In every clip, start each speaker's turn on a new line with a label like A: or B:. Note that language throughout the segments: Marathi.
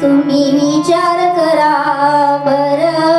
A: तुम्ही विचार करा बरं.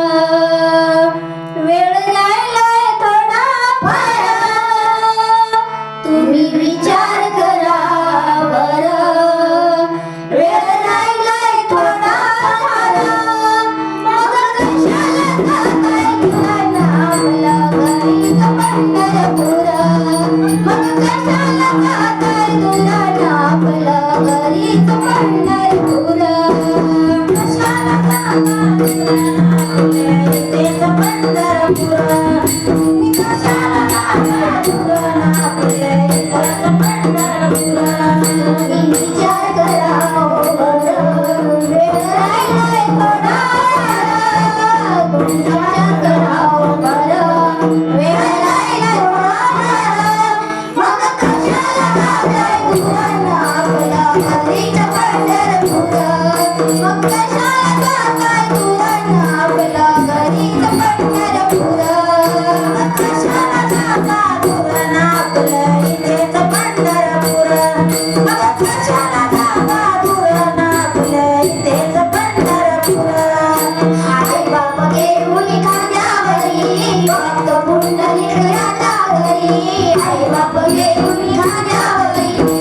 B: Thank
A: you. साहेब आप ये दुनिया जाओ